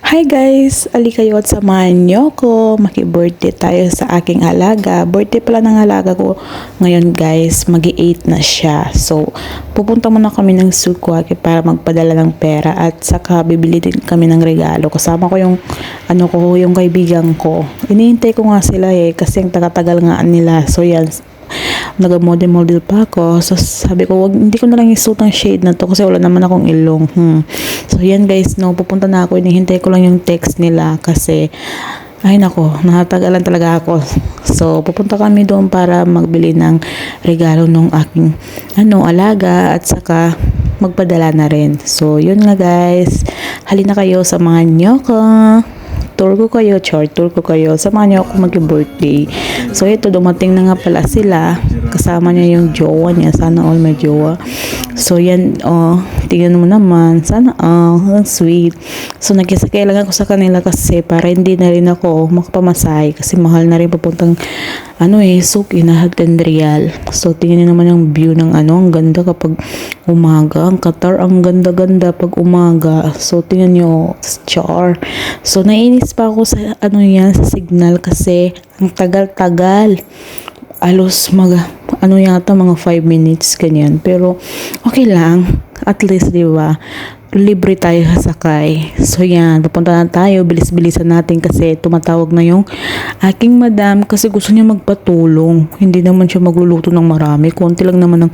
Hi guys! Ali kayo at samahan niyo ko. Maki-birthday tayo sa aking alaga. Birthday pala ng alaga ko ngayon guys. magi 8 na siya. So, pupunta muna kami ng Sukwaki para magpadala ng pera at saka bibili din kami ng regalo. Kasama ko yung ano ko, yung kaibigan ko. Iniintay ko nga sila eh kasi ang taga-tagal nga nila. So, yan naga-model-model pa ako. So, sabi ko, wag, hindi ko na lang isuot ang shade na to kasi wala naman akong ilong. Hmm. So, yan guys, no, pupunta na ako. Inihintay ko lang yung text nila kasi, ay nako, nakatagalan talaga ako. So, pupunta kami doon para magbili ng regalo ng aking, ano, alaga at saka magpadala na rin. So, yun nga guys. Halina kayo, samahan nyo ko tour ko kayo, short tour ko kayo. Samahan niyo ako mag-birthday. So, ito, dumating na nga pala sila. Kasama niya yung jowa niya. Sana all may jowa. So, yan, oh, tingnan mo naman. Sana all, ang sweet. So, nagkisakay lang ako sa kanila kasi para hindi na rin ako makapamasahe kasi mahal na rin papuntang ano eh, Suki na Real. So, tingnan niyo naman yung view ng ano, ang ganda kapag umaga. Ang Qatar, ang ganda-ganda pag umaga. So, tingnan niyo, char. So, nainis pa ako sa ano yan, sa signal kasi ang tagal-tagal. Alos mag, ano yata, mga 5 minutes, ganyan. Pero, okay lang. At least, di ba? libre tayo sakay. So yan, papunta na tayo, bilis-bilisan natin kasi tumatawag na yung aking madam kasi gusto niya magpatulong. Hindi naman siya magluluto ng marami, konti lang naman ang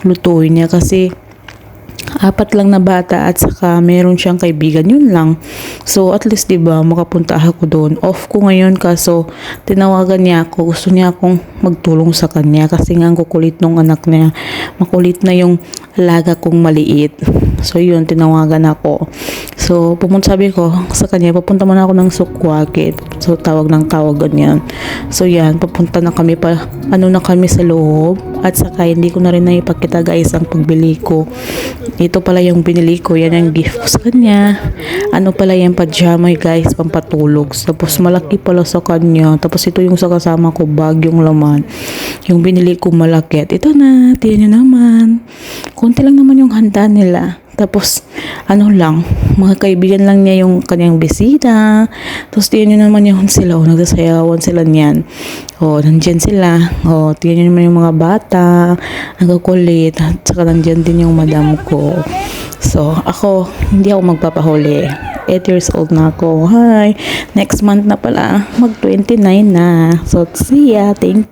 lutuin niya kasi apat lang na bata at saka meron siyang kaibigan yun lang. So at least 'di ba makapunta ako doon. Off ko ngayon kaso tinawagan niya ako. Gusto niya akong magtulong sa kanya kasi nga kukulit nung anak niya. Makulit na yung alaga kong maliit. So yun tinawagan ako. So pumunta sabi ko sa kanya papunta muna ako ng Sukwaki so tawag ng tawag ganyan so yan papunta na kami pa ano na kami sa loob at saka hindi ko na rin naipakita guys ang pagbili ko ito pala yung binili ko. Yan ang gift ko sa kanya. Ano pala yung pajama guys, pampatulog. Tapos malaki pala sa kanya. Tapos ito yung sa kasama ko, bag yung laman. Yung binili ko malaki. At ito na, tiyan nyo naman. Kunti lang naman yung handa nila. Tapos, ano lang, mga kaibigan lang niya yung kanyang bisita. Tapos, tiyan nyo naman yung sila. O, nagsasayawan sila niyan. O, nandyan sila. O, tiyan nyo naman yung mga bata. Nagkukulit. At saka nandyan din yung madam ko. So, ako, hindi ako magpapahuli. 8 years old na ako. Hi! Next month na pala, mag 29 na. So, see ya. Thank